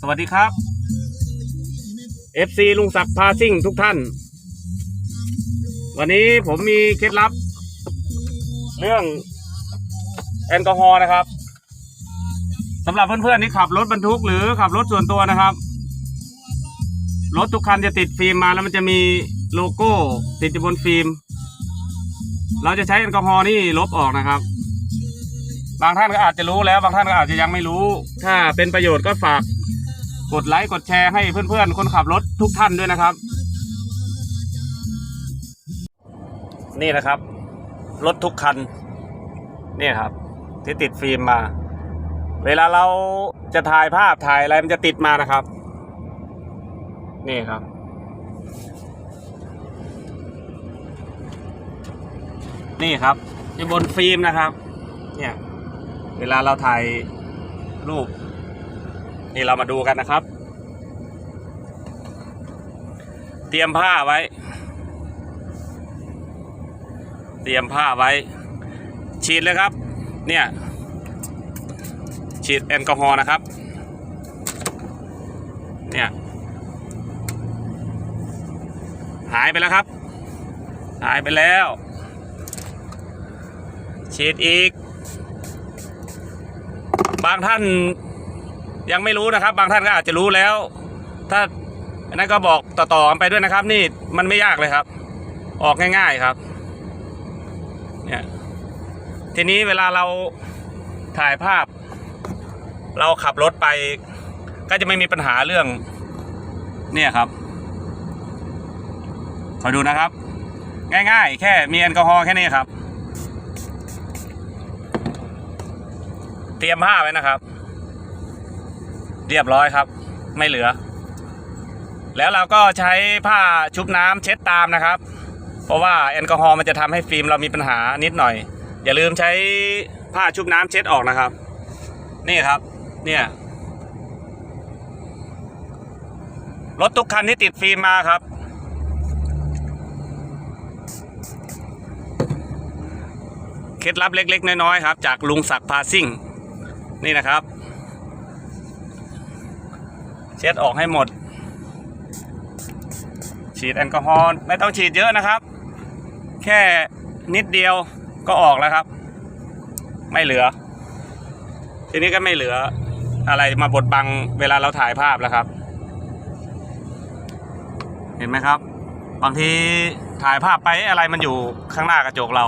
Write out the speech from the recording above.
สวัสดีครับ FC ลุงศักดิ์พาซิ่งทุกท่าน วันนี้ผมมีเคล็ดลับ เรื่องแอลกอฮอล์นะครับสำหรับเพื่อนๆที่ขับรถบรรทุกหรือขับรถส่วนตัวนะครับ รถทุกคันจะติดฟิล์มมาแล้วมันจะมีโลโก้ติดอยู่บนฟิล์ม เราจะใช้แอลกอฮอล์นี่ลบออกนะครับ บางท่านก็อาจจะรู้แล้ว บางท่านก็อาจจะยังไม่รู้ ถ้าเป็นประโยชน์ก็ฝาก กดไลค์กดแชร์ให้เพื่อนๆ คนขับรถทุกท่านด้วยนะครับ นี่นะครับ รถทุกคัน เนี่ยครับ ที่ติดฟิล์มมา เวลาเราจะถ่ายภาพถ่ายอะไรมันจะติดมานะครับ นี่ครับนี่ครับอยู่บนฟิล์มนะครับ เนี่ย เวลาเราถ่ายรูป นี่เรามาดูกันนะครับ เตรียมผ้าไว้ เตรียมผ้าไว้ ฉีดเลยครับ เนี่ย ฉีดแอลกอฮอล์นะครับ เนี่ย หายไปแล้วครับ หายไปแล้ว ฉีดอีก บางท่าน ยังไม่รู้นะครับ บางท่านก็อาจจะรู้แล้ว ถ้าอันนั้นก็บอกต่อๆกันไปด้วยนะครับ นี่มันไม่ยากเลยครับ ออกง่าย ๆครับเนี่ยทีนี้เวลาเราถ่ายภาพ เราขับรถไป ก็จะไม่มีปัญหาเรื่อง เนี่ยครับขอดูนะครับ ง่ายๆ แค่มีแอลกอฮอล์แค่นี้ครับ เตรียมผ้าไว้นะครับ เรียบร้อยครับ ไม่เหลือ แล้วเราก็ใช้ผ้าชุบน้ำเช็ดตามนะครับ เพราะว่าแอลกอฮอล์มันจะทำให้ฟิล์มเรามีปัญหานิดหน่อย อย่าลืมใช้ผ้าชุบน้ำเช็ดออกนะครับ นี่ครับ เนี่ยรถทุกคันที่ติดฟิล์มมาครับ เคล็ดลับเล็ก ๆ น้อย ๆ ครับ จากลุงศักดิ์พาซิ่ง นี่นะครับ เช็ดออกให้หมด ฉีดแอลกอฮอล์ไม่ต้องฉีดเยอะนะครับ แค่นิดเดียวก็ออกแล้วครับ ไม่เหลือ ทีนี้ก็ไม่เหลืออะไรมาบดบังเวลาเราถ่ายภาพแล้วครับ เห็นไหมครับ บางทีถ่ายภาพไปอะไรมันอยู่ข้างหน้ากระจกเรา